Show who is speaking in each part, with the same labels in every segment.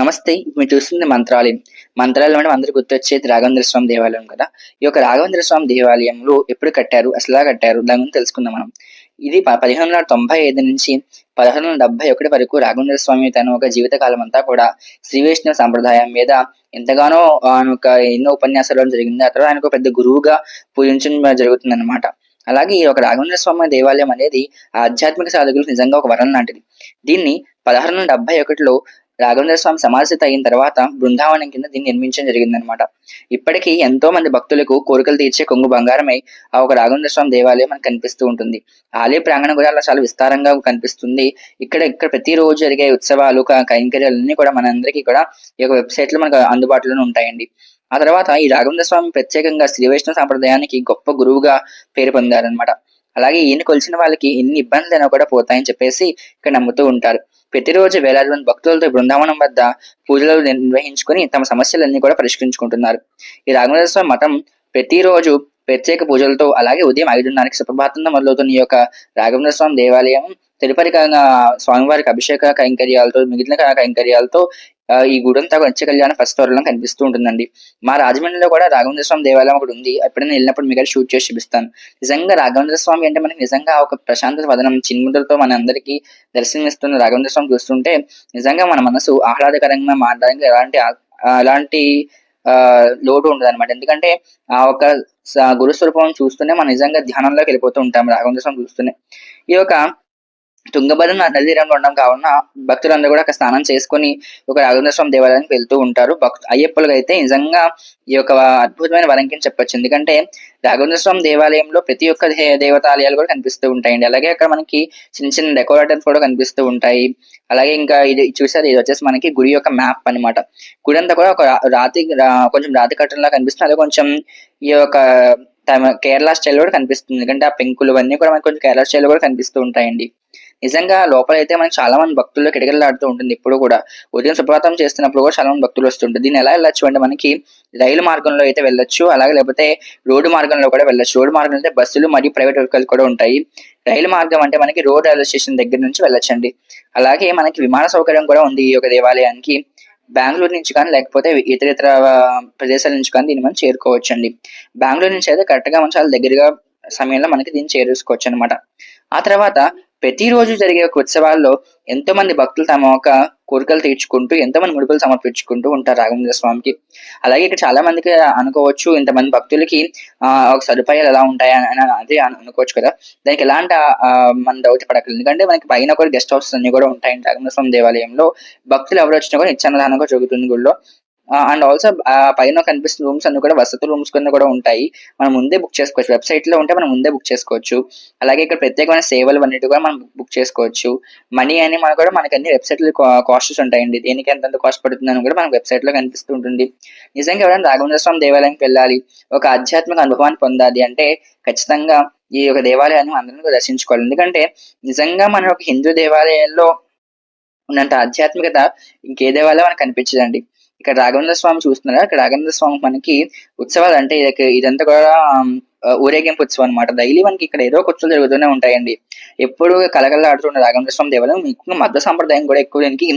Speaker 1: నమస్తే మీరు చూస్తుంది మంత్రాలయం. మంత్రాలయం అంటే అందరికి గుర్తొచ్చేది రాఘవేంద్ర స్వామి దేవాలయం కదా? ఈ యొక్క రాఘవేంద్ర స్వామి దేవాలయంలో ఎప్పుడు కట్టారు అసలు కట్టారు? దాని గురించి తెలుసుకుందాం మనం. ఇది పదిహేను వందల తొంభై ఐదు నుంచి పదహారు వందల డెబ్బై ఒకటి వరకు రాఘవేంద్ర స్వామి తన ఒక జీవితకాలం అంతా కూడా శ్రీ వైష్ణవ సాంప్రదాయం మీద ఎంతగానో ఆయన ఒక ఎన్నో ఉపన్యాసాలు జరిగింది. ఆ తర్వాత ఆయనకు ఒక పెద్ద గురువుగా పూజించడం జరుగుతుంది అనమాట అలాగే ఈ ఒక రాఘవేంద్ర స్వామి దేవాలయం అనేది ఆధ్యాత్మిక సాధకులకు నిజంగా ఒక వరం లాంటిది. దీన్ని పదహారు వందల డెబ్బై ఒకటిలో రాఘవేంద్ర స్వామి సమాధిత అయిన తర్వాత బృందావనం కింద దీన్ని నిర్మించడం జరిగిందనమాట ఇప్పటికీ ఎంతో మంది భక్తులకు కోరికలు తీర్చే కొంగు బంగారమై ఆ ఒక రాఘవేంద్ర స్వామి దేవాలయం మనకు కనిపిస్తూ ఉంటుంది. ఆలయ ప్రాంగణం కూడా అలా చాలా విస్తారంగా కనిపిస్తుంది. ఇక్కడ ఇక్కడ ప్రతిరోజు జరిగే ఉత్సవాలు కైంకర్యాలన్నీ కూడా మనందరికీ కూడా ఈ యొక్క వెబ్సైట్లో మనకు అందుబాటులోనే ఉంటాయండి. ఆ తర్వాత ఈ రాఘవేంద్ర స్వామి ప్రత్యేకంగా శ్రీ వైష్ణవ సాంప్రదాయానికి గొప్ప గురువుగా పేరు పొందారనమాట అలాగే ఈయన కొలిచిన వాళ్ళకి ఎన్ని ఇబ్బందులైనా కూడా పోతాయని చెప్పేసి ఇక్కడ నమ్ముతూ ఉంటారు. ప్రతిరోజు వేలాది మంది భక్తులతో బృందావనం వద్ద పూజలు నిర్వహించుకొని తమ సమస్యలన్నీ కూడా పరిష్కరించుకుంటున్నారు. ఈ రాఘవేంద్ర స్వామి మఠం ప్రతిరోజు ప్రత్యేక పూజలతో అలాగే ఉదయం ఐదున్నరకి సుప్రభాతంలో మొదలవుతున్న ఈ యొక్క రాఘవేంద్ర స్వామి దేవాలయం తదుపరి స్వామివారికి అభిషేక కైంకర్యాలతో మిగిలిన కైంకర్యాలతో ఈ గుడంతా నిత్య కళ్యాణ ఫస్ట్ కనిపిస్తూ ఉంటుందండి. మా రాజమండ్రిలో కూడా రాఘవేంద్ర స్వామి దేవాలయం ఒకటి ఉంది. ఎప్పుడైనా వెళ్ళినప్పుడు మీకు షూట్ చేసి చూపిస్తాను. నిజంగా రాఘవేంద్ర స్వామి అంటే మనకి నిజంగా ఒక ప్రశాంత వదనం చిన్ముద్రతో మన అందరికీ దర్శనమిస్తున్న రాఘవేంద్ర స్వామి చూస్తుంటే నిజంగా మన మనసు ఆహ్లాదకరంగా మాట్లాడంగా ఎలాంటి అలాంటి ఆ, ఎలాంటి ఆ లోటు ఉండదు అనమాట ఎందుకంటే ఆ ఒక గురుస్వరూపం గురు స్వరూపం చూస్తూనే మనం నిజంగా ధ్యానంలోకి వెళ్ళిపోతూ ఉంటాం రాఘవేంద్ర స్వామి చూస్తూనే. ఈ యొక్క తుంగభద్ర నది ఉండడం కావున భక్తులందరూ కూడా అక్కడ స్నానం చేసుకొని ఒక రాఘవేంద్ర స్వామి దేవాలయానికి వెళ్తూ ఉంటారు. భక్తు అయ్యప్పలకు అయితే నిజంగా ఈ యొక్క అద్భుతమైన వరంకిని చెప్పొచ్చు. ఎందుకంటే రాఘవేంద్ర స్వామి దేవాలయంలో ప్రతి ఒక్క దే- దేవతాలయాలు కూడా కనిపిస్తూ ఉంటాయండి. అలాగే అక్కడ మనకి చిన్న చిన్న డెకోరేటర్స్ కూడా కనిపిస్తూ ఉంటాయి. అలాగే ఇంకా ఇది చూసారు ఇది వచ్చేసి మనకి గుడి యొక్క మ్యాప్ అన్నమాట. గుడి అంతా కూడా ఒక రాతి కొంచెం రాతి కట్టడంలా కనిపిస్తుంది. అదే కొంచెం ఈ యొక్క కేరళ స్టైల్ కూడా కనిపిస్తుంది. ఎందుకంటే ఆ పెంకులు అన్నీ కూడా మనకి కొంచెం కేరళ స్టైల్ కూడా కనిపిస్తూ ఉంటాయండి. నిజంగా లోపల అయితే మనకి చాలా మంది భక్తులు కిటకిటలాడుతూ ఉంటుంది. ఇప్పుడు కూడా ఉదయం సుప్రభాతం చేస్తున్నప్పుడు కూడా చాలా మంది భక్తులు వస్తుంటారు దీన్ని ఎలా వెళ్ళొచ్చు అంటే మనకి రైలు మార్గంలో అయితే వెళ్ళొచ్చు. అలాగే లేకపోతే రోడ్డు మార్గంలో కూడా వెళ్ళొచ్చు. రోడ్డు మార్గంలో అయితే బస్సులు మరియు ప్రైవేట్ వెహికల్స్ కూడా ఉంటాయి. రైలు మార్గం అంటే మనకి రోడ్ రైల్వే స్టేషన్ దగ్గర నుంచి వెళ్ళొచ్చండి. అలాగే మనకి విమాన సౌకర్యం కూడా ఉంది ఈ యొక్క దేవాలయానికి. బెంగళూరు నుంచి కానీ లేకపోతే ఇతర ఇతర ప్రదేశాల నుంచి కానీ దీన్ని మనం చేరుకోవచ్చు అండి బెంగళూరు నుంచి అయితే కరెక్ట్గా మనం చాలా దగ్గరగా సమయంలో మనకి దీన్ని చేరుకోవచ్చు అనమాట ఆ తర్వాత ప్రతిరోజు జరిగే ఒక ఉత్సవాల్లో ఎంతో మంది భక్తులు తమ యొక్క కోరికలు తీర్చుకుంటూ ఎంతో మంది ముడుపులు సమర్పించుకుంటూ ఉంటారు రాఘవేంద్ర స్వామికి. అలాగే ఇక్కడ చాలా మందికి అనుకోవచ్చు ఇంతమంది భక్తులకి ఆ ఒక సదుపాయాలు ఎలా ఉంటాయి అని అని అనుకోవచ్చు కదా. దానికి ఎలాంటి ఆ, మన డౌట్ పడకలేదు ఎందుకంటే మనకి పైన కూడా గెస్ట్ హౌస్ అన్ని కూడా ఉంటాయి. రాఘవేంద్ర స్వామి దేవాలయంలో భక్తులు ఎవరు వచ్చినా కూడా నిత్యాన్నదానంగా జరుగుతుంది గుడిలో అండ్ ఆల్సో పైన కనిపిస్తున్న రూమ్స్ అన్ని కూడా వసతి రూమ్స్ కింద కూడా ఉంటాయి. మనం ముందే బుక్ చేసుకోవచ్చు. వెబ్సైట్లో ఉంటే మనం ముందే బుక్ చేసుకోవచ్చు. అలాగే ఇక్కడ ప్రత్యేకమైన సేవలు అన్నిటి కూడా మనం బుక్ చేసుకోవచ్చు. మనీ అని మనం కూడా మనకి అన్ని వెబ్సైట్లో కాస్ట్స్ ఉంటాయండి. దేనికి ఎంత కాస్ట్ పడుతుంది అని కూడా మనకి వెబ్సైట్లో కనిపిస్తూ ఉంటుంది. నిజంగా ఎవరైనా రాఘవేంద్ర స్వామి దేవాలయానికి వెళ్ళాలి ఒక ఆధ్యాత్మిక అనుభవాన్ని పొందాలి అంటే ఖచ్చితంగా ఈ యొక్క దేవాలయాన్ని అందరం దర్శించుకోవాలి. ఎందుకంటే నిజంగా మన ఒక హిందూ దేవాలయాల్లో ఉన్నంత ఆధ్యాత్మికత ఇంకే దేవాలయం మనకు కనిపించదండి. ఇక్కడ రాఘవేంద్ర స్వామి చూస్తున్నారా? ఇక్కడ రాఘవేంద్ర స్వామి మనకి ఉత్సవాలు అంటే ఇదంతా కూడా ఊరేగింపు ఉత్సవం అనమాట డైలీ మనకి ఇక్కడ ఏదో ఒక ఉత్సవాలు జరుగుతూనే ఉంటాయండి. ఎప్పుడు కలకలలాడుతున్న రాఘవేంద్ర స్వామి దేవాలయం ఎక్కువ మధ్య సాంప్రదాయం కూడా ఎక్కువ దీనికి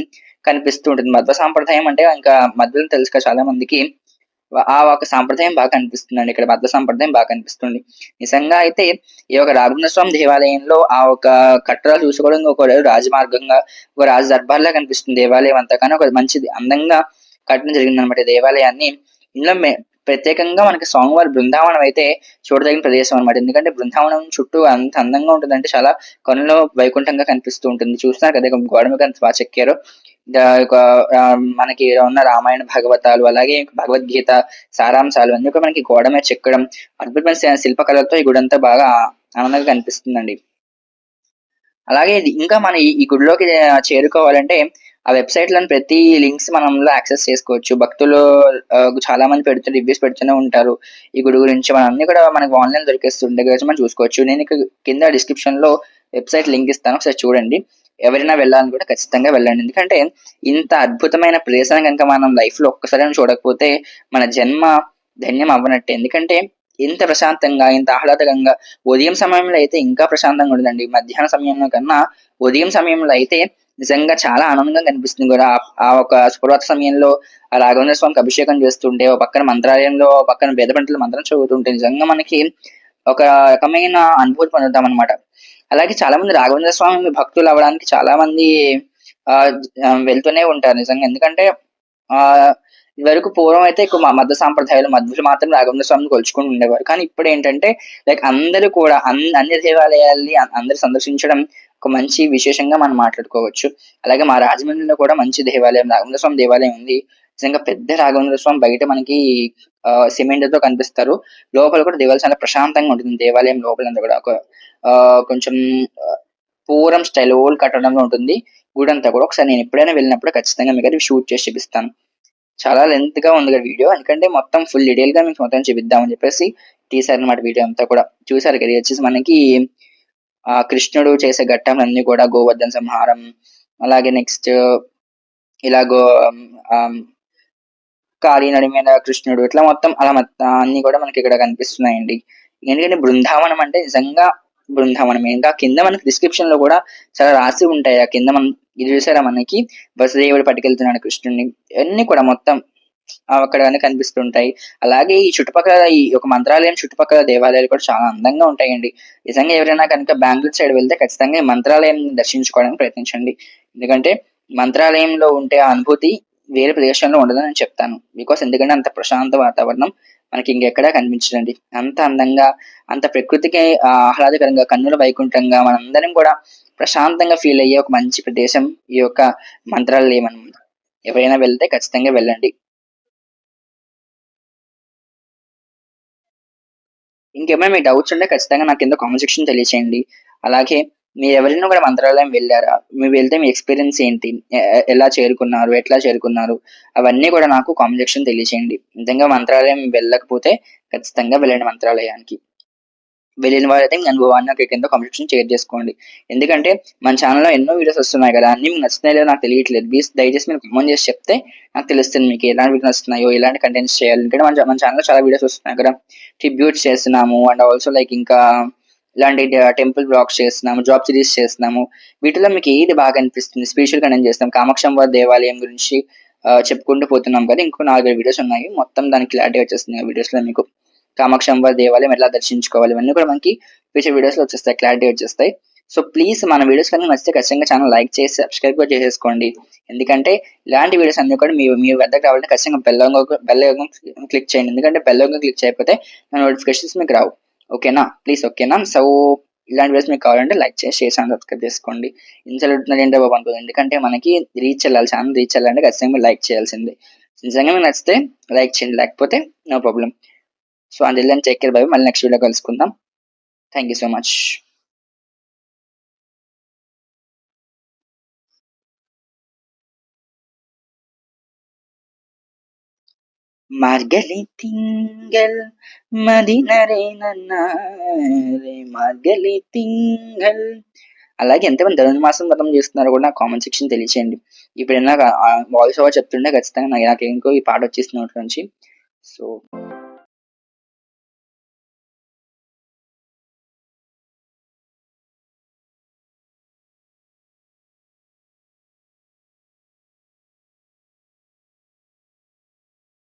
Speaker 1: కనిపిస్తూ ఉంటుంది. మధ్య సాంప్రదాయం అంటే ఇంకా మధ్యలో తెలుసు చాలా మందికి. ఆ ఒక సాంప్రదాయం బాగా కనిపిస్తుందండి. ఇక్కడ మధ్య సాంప్రదాయం బాగా కనిపిస్తుంది. నిజంగా అయితే ఈ యొక్క రాఘవేంద్ర స్వామి దేవాలయంలో ఆ ఒక కట్టడాలు చూసుకోవడం ఒక రాజమార్గంగా ఒక రాజ దర్బార్లా కనిపిస్తుంది దేవాలయం అంతా. కానీ ఒక మంచిది అందంగా కట్టడం జరిగింది అనమాట దేవాలయాన్ని. ఇందులో ప్రత్యేకంగా మనకి స్వామివారి బృందావనం అయితే చూడదగిన ప్రదేశం అనమాట ఎందుకంటే బృందావనం చుట్టూ అంత అందంగా ఉంటుంది అంటే చాలా కనులో వైకుంఠంగా కనిపిస్తూ ఉంటుంది. చూస్తున్నారు కదా గోడ మీద అంత బాగా చెక్కారు. మనకి ఉన్న రామాయణ భగవతాలు అలాగే భగవద్గీత సారాంశాలు అన్ని కూడా మనకి గోడ మీద చెక్కడం అద్భుతమైన శిల్పకళతో ఈ గుడి అంతా బాగా ఆనందంగా కనిపిస్తుందండి. అలాగే ఇంకా మన ఈ- గుడిలోకి చేరుకోవాలంటే ఆ వెబ్సైట్లను ప్రతి లింక్స్ మనం యాక్సెస్ చేసుకోవచ్చు. భక్తులు చాలా మంది పెడుతూ రివ్యూస్ పెడుతూనే ఉంటారు. ఈ గుడి గురించి మనం అన్ని కూడా మనకి ఆన్లైన్ దొరికేస్తుంది దగ్గర మనం చూసుకోవచ్చు. నేను కింద డిస్క్రిప్షన్లో వెబ్సైట్ లింక్ ఇస్తాను ఒకసారి చూడండి. ఎవరైనా వెళ్ళాలని కూడా ఖచ్చితంగా వెళ్ళండి. ఎందుకంటే ఇంత అద్భుతమైన ప్లేస్ అని కనుక మనం లైఫ్లో ఒక్కసారి చూడకపోతే మన జన్మ ధన్యం అవ్వనట్టే. ఎందుకంటే ఇంత ప్రశాంతంగా ఇంత ఆహ్లాదకంగా ఉదయం సమయంలో అయితే ఇంకా ప్రశాంతంగా ఉండదండి. మధ్యాహ్న సమయంలో కన్నా ఉదయం సమయంలో అయితే నిజంగా చాలా ఆనందంగా కనిపిస్తుంది కూడా. ఆ- ఒక శుభ్రత సమయంలో ఆ రాఘవేంద్ర స్వామికి అభిషేకం చేస్తుంటే ఒక పక్కన మంత్రాలయంలో ఒక పక్కన వేద పంటలు మంత్రం చదువుతుంటే నిజంగా మనకి ఒక రకమైన అనుభూతి పొందుతాం అనమాట అలాగే చాలా మంది రాఘవేంద్ర స్వామి భక్తులు అవ్వడానికి చాలా మంది ఆ వెళ్తూనే ఉంటారు నిజంగా. ఎందుకంటే ఆ ఇదివరకు పూర్వం అయితే ఎక్కువ మధ్య సాంప్రదాయాలు మధ్యలు మాత్రం రాఘవేంద్ర స్వామిని కొలుచుకుని ఉండేవారు. కానీ ఇప్పుడు ఏంటంటే లైక్ అందరూ కూడా అన్- అన్ని దేవాలయాల్ని అందరు అందరూ సందర్శించడం ఒక మంచి విశేషంగా మనం మాట్లాడుకోవచ్చు. అలాగే మా రాజమండ్రిలో కూడా మంచి దేవాలయం రాఘవేంద్ర స్వామి దేవాలయం ఉంది. నిజంగా పెద్ద రాఘవేంద్ర స్వామి బయట మనకి సిమెంట్తో కనిపిస్తారు. లోపల కూడా దేవాలయం చాలా ప్రశాంతంగా ఉంటుంది. దేవాలయం లోపలంతా కూడా ఒక కొంచెం పూరం స్టైల్ ఓల్డ్ కట్టడంలో ఉంటుంది. గుడి అంతా కూడా ఒకసారి నేను ఎప్పుడైనా వెళ్ళినప్పుడు ఖచ్చితంగా మీకు అది షూట్ చేసి చూపిస్తాను. చాలా లెంత్గా ఉంది కదా వీడియో. ఎందుకంటే మొత్తం ఫుల్ డీటెయిల్గా మీకు మొత్తం చూపిద్దామని చెప్పేసి తీసారు అనమాట వీడియో అంతా కూడా. చూసారు కదా వచ్చేసి మనకి ఆ కృష్ణుడు చేసే ఘట్టంలన్నీ కూడా గోవర్ధన సంహారం అలాగే నెక్స్ట్ ఇలా గో కాళీ నడి మీద కృష్ణుడు ఇట్లా మొత్తం అలా మొత్తం అన్ని కూడా మనకి ఇక్కడ కనిపిస్తున్నాయండి. ఎందుకంటే బృందావనం అంటే నిజంగా బృందావనం ఇంకా కింద మనకి డిస్క్రిప్షన్లో కూడా చాలా రాసి ఉంటాయి. ఆ కింద మనం ఇది చూసారా మనకి? వసుదేవుడు పట్టుకెళ్తున్నాడు కృష్ణుడిని. అన్ని కూడా మొత్తం అక్కడ అన్ని కనిపిస్తుంటాయి. అలాగే ఈ చుట్టుపక్కల ఈ ఒక మంత్రాలయం చుట్టుపక్కల దేవాలయాలు కూడా చాలా అందంగా ఉంటాయండి. నిజంగా ఎవరైనా కనుక బెంగళూరు సైడ్ వెళ్తే ఖచ్చితంగా ఈ మంత్రాలయం దర్శించుకోవడానికి ప్రయత్నించండి. ఎందుకంటే మంత్రాలయంలో ఉంటే ఆ అనుభూతి వేరే ప్రదేశంలో ఉండదని నేను చెప్తాను. బికాస్ ఎందుకంటే అంత ప్రశాంత వాతావరణం మనకి ఇంకెక్కడా కనిపించదండి. అంత అందంగా అంత ప్రకృతికి ఆహ్లాదకరంగా కన్నుల వైకుంఠంగా మనందరం కూడా ప్రశాంతంగా ఫీల్ అయ్యే ఒక మంచి ప్రదేశం ఈ యొక్క మంత్రాలయం అనమాట ఎవరైనా వెళ్తే ఖచ్చితంగా వెళ్ళండి. ఇంకేమైనా మీ డౌట్స్ ఉంటే ఖచ్చితంగా నాకు కింద కామెంట్ సెక్షన్ తెలియచేయండి. అలాగే మీరు ఎవరైనా కూడా మంత్రాలయం వెళ్ళారా? మీరు వెళ్తే మీ ఎక్స్పీరియన్స్ ఏంటి? ఎలా చేరుకున్నారు? ఎట్లా చేరుకున్నారు? అవన్నీ కూడా నాకు కామెంట్ సెక్షన్ తెలియచేయండి. నిజంగా మంత్రాలయం వెళ్ళకపోతే ఖచ్చితంగా వెళ్ళండి మంత్రాలయానికి. వెళ్ళిన వారైతే మీ అనుభవాన్ని నాకు కింద కామెంట్ సెక్షన్ షేర్ చేసుకోండి. ఎందుకంటే మన ఛానల్లో ఎన్నో వీడియోస్ వస్తున్నాయి కదా అన్ని మీకు నచ్చినాయో నాకు తెలియట్లేదు. ప్లీజ్ దయచేసి మీరు కామెంట్ చేసి చెప్తే నాకు తెలుస్తుంది మీకు ఎలాంటి వీడియోస్ వస్తున్నాయో ఎలాంటి కంటెంట్స్ చేయాలి. ఎందుకంటే మన మన ఛానల్లో చాలా వీడియోస్ వస్తున్నాయి కదా. ట్రిబ్యూట్స్ చేస్తున్నాము అండ్ ఆల్సో లైక్ ఇంకా ఇలాంటి టెంపుల్ బ్లాగ్స్ చేస్తున్నాము జాబ్ సిరీస్ చేస్తున్నాము. వీటిలో మీకు ఏది బాగా అనిపిస్తుంది? స్పెషల్ కంటెంట్ చేస్తాం కామాక్షం దేవాలయం గురించి చెప్పుకుంటూ పోతున్నాం కదా. ఇంకో నాలుగైదు వీడియోస్ ఉన్నాయి. మొత్తం దానికి క్లారిటీ వచ్చేస్తుంది ఆ వీడియోస్లో మీకు. కామాక్షం వారి దేవాలయం ఎలా దర్శించుకోవాలి? ఇవన్నీ కూడా మనకి ఫ్యూచర్ వీడియోస్లో వచ్చేస్తాయి క్లారిటీ వచ్చేస్తాయి. సో ప్లీజ్ మన వీడియోస్ కనుక నచ్చితే ఖచ్చితంగా ఛానల్ లైక్ చేసి సబ్స్క్రైబ్ కూడా చేసేసుకోండి. ఎందుకంటే ఇలాంటి వీడియోస్ అన్ని కూడా మీ మీ వద్దకు రావాలంటే ఖచ్చితంగా బెల్ బెల్ క్లిక్ చేయండి. ఎందుకంటే బెల్ క్లిక్ చేయకపోతే నోటిఫికేషన్స్ మీకు రావు. ఓకేనా ప్లీజ్ ఓకేనా సో ఇలాంటి వీడియోస్ మీకు కావాలంటే లైక్ చేసి షేర్ ఛానల్ సబ్స్క్రైబ్ చేసుకోండి. ఇన్సల్ ఏంటో బాబు ఎందుకంటే మనకి రీచ్ వెళ్ళాలి ఛానల్ రీచ్ వెళ్ళాలంటే ఖచ్చితంగా లైక్ చేయాల్సిందే. నిజంగా మీకు నచ్చితే లైక్ చేయండి. లేకపోతే నో ప్రాబ్లం సో అందులో టేక్ కేర్ బాయ్ మళ్ళీ నెక్స్ట్ వీడియో కలుసుకుందాం. Thank you so much Margali తింగల్ మదినరే నన్నారే మార్గలి తింగల్ అలాగే ఎంతమంది ధనుర్మాసం వ్రతం చేస్తున్నారో కూడా నాకు కామెంట్ సెక్షన్ తెలియచేయండి. ఇప్పుడైనా వాయిస్ ఓవర్ చెప్తుంటే ఖచ్చితంగా నాకు నాకు ఇంకో ఈ పాట వచ్చేసిన నుంచి. సో